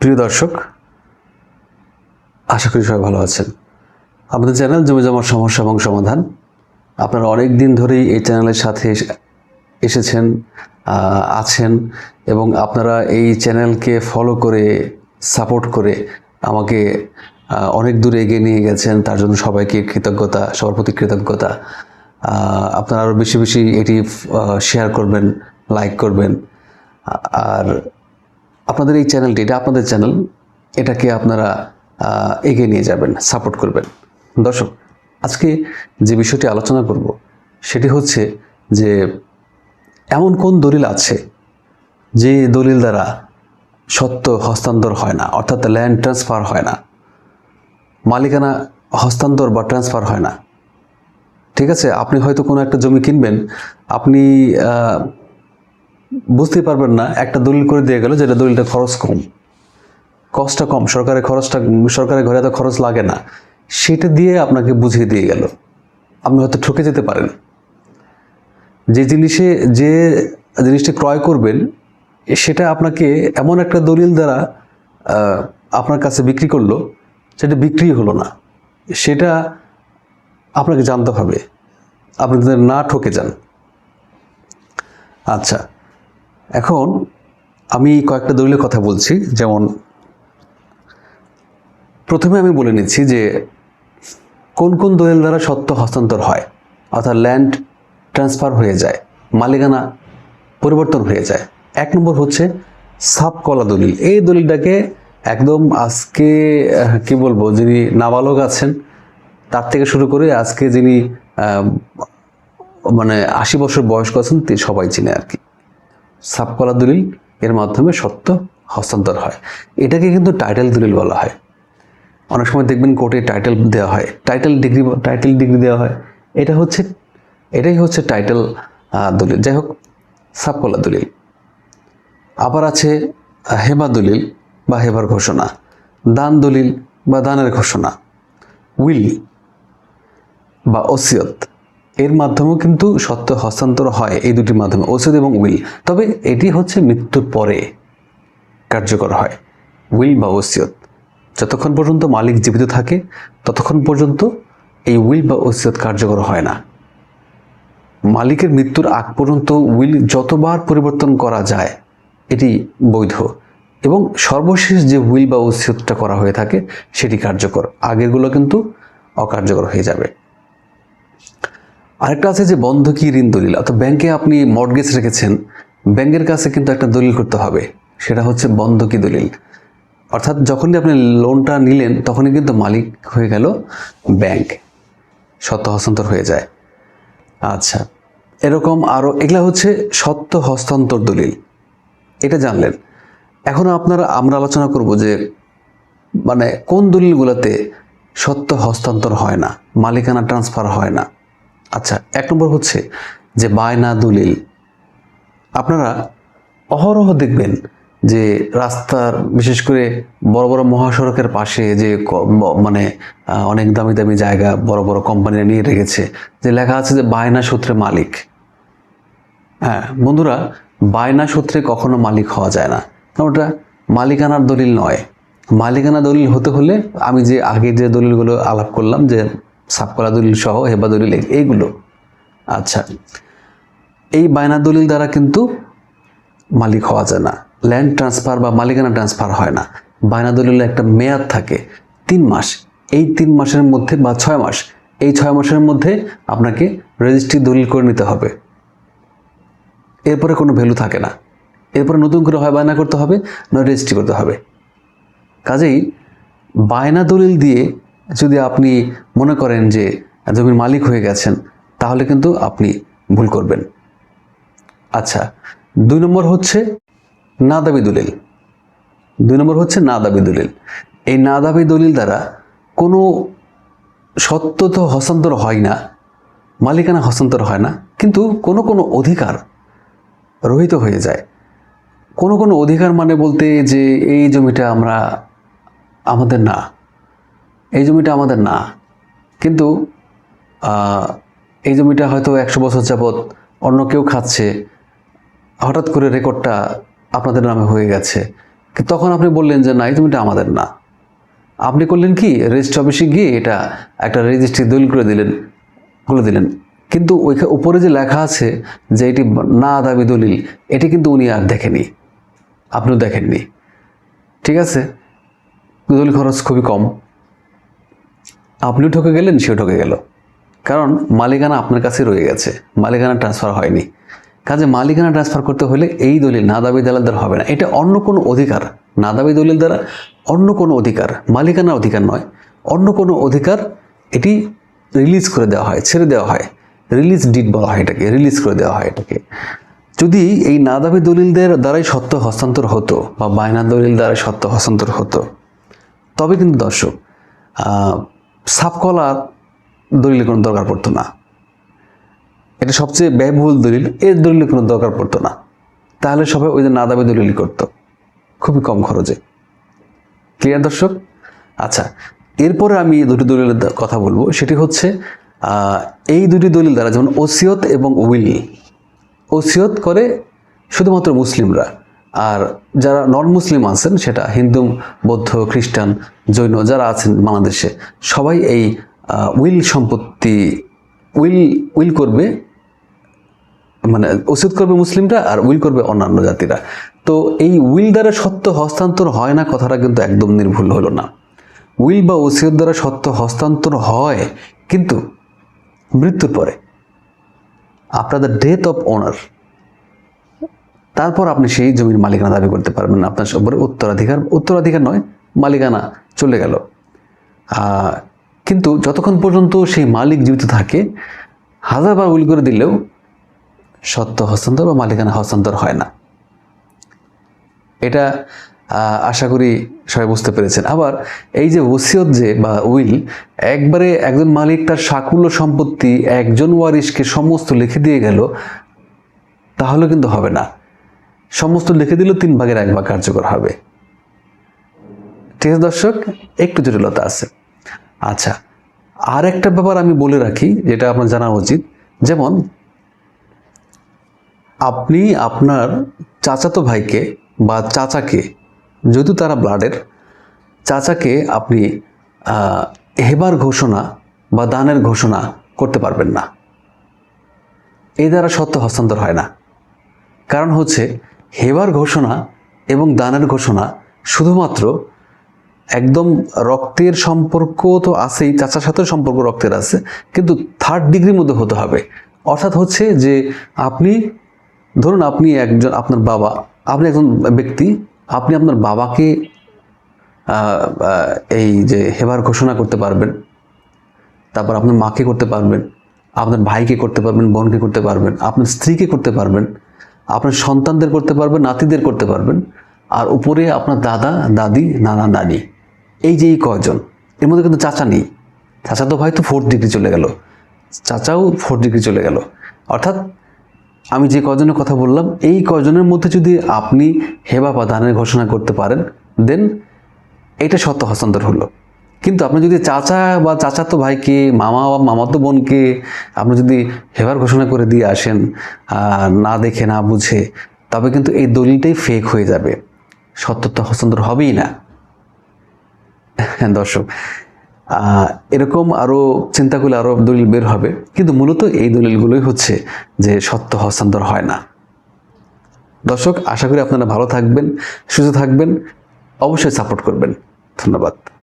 প্রিয় দর্শক, আশা করি সবাই ভালো আছেন। আমাদের চ্যানেল জমি জমার সমস্যা এবং সমাধান। আপনারা অনেক দিন ধরেই এই চ্যানেলের সাথে এস- এসেছেন আছেন এবং আপনারা এই চ্যানেলকে ফলো করে, সাপোর্ট করে আমাকে অনেক দূরে এগিয়ে নিয়ে গেছেন। তার জন্য সবাইকে কৃতজ্ঞতা, সবার প্রতি কৃতজ্ঞতা। আপনারা আরও বেশি বেশি এটি শেয়ার করবেন লাইক করবেন। আর আপনাদের এই চ্যানেলটি এটা আপনাদের চ্যানেল এটাকে আপনারা এগিয়ে নিয়ে যাবেন সাপোর্ট করবেন। দর্শক, আজকে যে বিষয়টি আলোচনা করব, সেটি হচ্ছে যে এমন কোন দলিল আছে যে দলিল দ্বারা সত্য হস্তান্তর হয় না, অর্থাৎ ল্যান্ড ট্রান্সফার হয় না, মালিকানা হস্তান্তর বা ট্রান্সফার হয় না? ঠিক আছে? আপনি হয়তো কোনো একটা জমি কিনবেন, আপনি বুঝতেই পারবেন না, একটা দলিল করে দিয়ে গেল যেটা দলিলটা খরচ কম। কষ্টটা কম, সরকারের খরচটা, সরকারের ঘরে এত খরচ লাগে না। সেটা দিয়ে আপনাকে বুঝিয়ে দিয়ে গেল। আপনি হয়তো ঠকে যেতে পারেন। যে জিনিসে, যে জিনিসটি ক্রয় করবেন, সেটা আপনাকে এমন একটা দলিল দ্বারা আপনার কাছে বিক্রি করল, সেটা বিক্রি হলো না। সেটা আপনাকে জানতে হবে। আপনি না ঠকে যান। আচ্ছা। এখন আমি কয়েকটা দলিলের কথা বলছি, যেমন প্রথমে আমি বলে নিচ্ছি যে কোন কোন দলিল দ্বারা সত্য হস্তান্তর হয়, অর্থাৎ ল্যান্ড ট্রান্সফার হয়ে যায়, মালিকানা পরিবর্তন হয়ে যায়। এক নম্বর হচ্ছে সাব কলা দলিল। এই দলিলটাকে একদম আজকে কি বলব, যিনি নাবালক আছেন, তার থেকে শুরু করে আজকে যিনি মানে আশি বছর বয়স্ক আছেন সবাই চিনে আর কি। সাবকলা দলিল, এর মাধ্যমে সত্য হস্তান্তর হয়। এটাকে কিন্তু টাইটেল দলিল বলা হয়। অনেক সময় দেখবেন কোর্টে টাইটেল দেওয়া হয়। টাইটেল ডিগ্রি টাইটেল ডিগ্রি দেওয়া হয়। এটা হচ্ছে, এটাই হচ্ছে টাইটেল দলিল। যাই হোক সাবকলা দলিল। আবার আছে, হেবা দলিল বা হেবার ঘোষণা। দান দলিল বা দানের ঘোষণা। উইল বা ওসিয়ত। এর মাধ্যমেও কিন্তু সত্য হস্তান্তর হয় এই দুটির মাধ্যমে ওসিয়ত এবং উইল। তবে এটি হচ্ছে মৃত্যুর পরে কার্যকর হয়, উইল বা ওসিয়ত। যতক্ষণ পর্যন্ত মালিক জীবিত থাকে, ততক্ষণ পর্যন্ত এই উইল বা ওসিয়ত কার্যকর হয় না। মালিকের মৃত্যুর আগ পর্যন্ত উইল যতবার পরিবর্তন করা যায়, এটি বৈধ। এবং সর্বশেষ যে উইল বা ওসিয়তটা করা হয়ে থাকে, সেটি কার্যকর। আগেরগুলো কিন্তু অকার্যকর হয়ে যাবে। আরেকটা আছে যে বন্ধকি ঋণ দলিল। অর্থাৎ ব্যাংকে আপনি মর্টগেজ রেখেছেন, ব্যাংকের কাছে কিন্তু একটা দলিল করতে হবে। সেটা হচ্ছে বন্ধকি দলিল। অর্থাৎ যখনই আপনি লোনটা নিলেন, তখনই কিন্তু মালিক হয়ে গেল ব্যাংক। সত্য হস্তান্তর হয়ে যায়। আচ্ছা এরকম আরও এগুলা হচ্ছে সত্য হস্তান্তর দলিল। এটা জানলেন। এখন আপনারা, আমরা আলোচনা করব যে মানে কোন দলিলগুলোতে সত্য হস্তান্তর হয় না, মালিকানা ট্রান্সফার হয় না। আচ্ছা এক নম্বর হচ্ছে যে বায়না দলিল। আপনারা অহরহ দেখবেন যে রাস্তার, বিশেষ করে বড় বড় মহাসড়কের পাশে যে মানে অনেক দামি দামি জায়গা বড় বড় কোম্পানিরা নিয়ে রেখেছে, যে লেখা আছে যে বায়না সূত্রে মালিক। হ্যাঁ বন্ধুরা, বায়না সূত্রে কখনো মালিক হওয়া যায় না। ওটা মালিকানার দলিল নয়। মালিকানা দলিল হতে হলে আমি যে আগে যে দলিলগুলো আলাপ করলাম যে সাবকলা দলিল সহ হেবা দলিল এইগুলো। আচ্ছা এই বায়না দলিল দ্বারা কিন্তু মালিক হওয়া যায় না। ল্যান্ড ট্রান্সফার বা মালিকানা ট্রান্সফার হয় না। বায়না দলিলে একটা মেয়াদ থাকে, তিন মাস। এই তিন মাসের মধ্যে বা ছয় মাস, এই ছয় মাসের মধ্যে আপনাকে রেজিস্ট্রি দলিল করে নিতে হবে। এরপরে কোনো ভ্যালু থাকে না। এরপরে নতুন করে হয় বায়না করতে হবে, নয় রেজিস্ট্রি করতে হবে। কাজেই বায়না দলিল দিয়ে যদি আপনি মনে করেন যে জমির মালিক হয়ে গেছেন, তাহলে কিন্তু আপনি ভুল করবেন। আচ্ছা দুই নম্বর হচ্ছে না দাবি দলিল। দুই নম্বর হচ্ছে না দাবি দলিল। এই না দাবি দলিল দ্বারা কোনো সত্য তো হস্তান্তর হয় না, মালিকানা হস্তান্তর হয় না, কিন্তু কোনো কোনো অধিকার রহিত হয়ে যায়। কোনো কোনো অধিকার মানে বলতে যে এই জমিটা আমরা, আমাদের না। এই জমিটা আমাদের না। কিন্তু এই জমিটা হয়তো একশো বছর যাবৎ অন্য কেউ খাচ্ছে, হঠাৎ করে রেকর্ডটা আপনাদের নামে হয়ে গেছে। তখন আপনি বললেন যে, না, এই জমিটা আমাদের না। আপনি করলেন কি? রেজিস্ট্রি অফিসে গিয়ে এটা একটা রেজিস্ট্রি দলিল করে দিলেন খুলে দিলেন। কিন্তু ওইখানে উপরে যে লেখা আছে যে এটি না দাবি দলিল, এটি কিন্তু উনি আর দেখেনি আপনিও দেখেননি। ঠিক আছে? দলিল খরচ খুবই কম। আপনিও ঠকে গেলেন, সেও ঠকে গেল। কারণ মালিকানা আপনার কাছে রয়ে গেছে। মালিকানা ট্রান্সফার হয়নি। কাজে মালিকানা ট্রান্সফার করতে হলে এই দলিল না দাবি দলিল দ্বারা হবে না। এটা অন্য কোনো অধিকার। না দাবি দলিল দ্বারা অন্য কোনো অধিকার। মালিকানার অধিকার নয়। অন্য কোনো অধিকার এটি রিলিজ করে দেওয়া হয়, ছেড়ে দেওয়া হয়। রিলিজ ডিট বলা হয় এটাকে রিলিজ করে দেওয়া হয় এটাকে। যদি এই না দাবি দলিলদের দ্বারাই সত্য হস্তান্তর হতো বা বায়না দলিল দ্বারাই সত্য হস্তান্তর হতো, তবে কিন্তু দর্শক সাবকলার দলিলের কোনো দরকার পড়তো না। এটা সবচেয়ে ব্যয়বহুল দলিল, এর দলিলের কোনো দরকার পড়তো না। তাহলে সবাই ওই যে না দাবি দলিল করতো, খুবই কম খরচে। ক্লিয়ার দর্শক? আচ্ছা এরপরে আমি দুটি দলিলের কথা বলব। সেটি হচ্ছে এই দুটি দলিল দ্বারা যেমন ওসিয়ত এবং উইল, ওসিয়ত করে শুধুমাত্র মুসলিমরা আর যারা নন মুসলিম আছেন, সেটা হিন্দু, বৌদ্ধ, খ্রিস্টান, জৈন যারা আছেন বাংলাদেশে, সবাই এই উইল সম্পত্তি, উইল উইল করবে মানে ওসিয়ত করবে মুসলিমরা আর উইল করবে অন্যান্য জাতিরা। তো এই উইল দ্বারা সত্য হস্তান্তর হয় না কথাটা কিন্তু একদম নির্ভুল হলো না। উইল বা ওসিয়ত দ্বারা সত্য হস্তান্তর হয়, কিন্তু মৃত্যুর পরে। আপনার দ্য ডেথ অফ ওনার তারপর আপনি সেই জমির মালিকানা দাবি করতে পারবেন আপনার উপরে উত্তরাধিকার উত্তরাধিকার নয়, মালিকানা চলে গেল। কিন্তু যতক্ষণ পর্যন্ত সেই মালিক জীবিত থাকে হাজারবার উইল করে দিলেও সত্য হস্তান্তর বা মালিকানা হস্তান্তর হয় না। এটা আশা করি সবাই বুঝতে পেরেছেন। আবার এই যে ওসিয়ত যে বা উইল, একবারে একজন মালিক তার সাকুল্য সম্পত্তি একজন ওয়ারিশকে সমস্ত লিখে দিয়ে গেল, তাহলে কিন্তু হবে না। সমস্ত লিখে দিলেও তিন ভাগের এক ভাগ কার্যকর হবে। ঠিক আছে দর্শক? একটু জটিলতা আছে। আচ্ছা আর একটা ব্যাপার আমি বলে রাখি, যেটা আপনার জানা উচিত। যেমন, আপনি আপনার চাচাতো ভাইকে বা চাচাকে যদি তারা ব্লাডের, চাচাকে আপনি হেবার ঘোষণা বা দানের ঘোষণা করতে পারবেন না। এই দ্বারা সত্য হস্তান্তর হয় না। কারণ হচ্ছে হেবার ঘোষণা এবং দানের ঘোষণা শুধুমাত্র একদম রক্তের সম্পর্ক তো আছেই, চাচার সাথেও সম্পর্ক রক্তের আছে, কিন্তু থার্ড ডিগ্রির মধ্যে হতে হবে। অর্থাৎ হচ্ছে যে আপনি, ধরুন আপনি একজন, আপনার বাবা, আপনি একজন ব্যক্তি, আপনি আপনার বাবাকে এই যে হেবার ঘোষণা করতে পারবেন, তারপর আপনার মাকে করতে পারবেন, আপনার ভাইকে করতে পারবেন, বোনকে করতে পারবেন, আপনার স্ত্রীকে করতে পারবেন আপনার সন্তানদের করতে পারবেন, নাতিদের করতে পারবেন, আর উপরে আপনার দাদা, দাদি, নানা, নানি। এই যে এই এর মধ্যে কিন্তু চাচা নেই। চাচা তো ভাই তো ফোর্থ ডিগ্রি চলে গেল। চাচাও ফোর্থ ডিগ্রি চলে গেল। অর্থাৎ আমি যে কজনের কথা বললাম, এই কজনের মধ্যে যদি আপনি হেবা বা দানের ঘোষণা করতে পারেন, দেন এটা সত্য হস্তান্তর হলো। কিন্তু আপনি যদি চাচা বা চাচাতো ভাইকে, মামা বা মামাতো বোনকে আপনি যদি হেবার ঘোষণা করে দিয়ে আসেন না দেখে, না বুঝে, তবে কিন্তু এই দলিলটাই ফেক হয়ে যাবে। সত্যতা হস্তান্তর হবেই না। দর্শক এরকম আরও চিন্তা করলে আরও দলিল বের হবে। কিন্তু মূলত এই দলিলগুলোই হচ্ছে যে সত্য হস্তান্তর হয় না। দর্শক, আশা করি আপনারা ভালো থাকবেন, সুস্থ থাকবেন, অবশ্যই সাপোর্ট করবেন। ধন্যবাদ।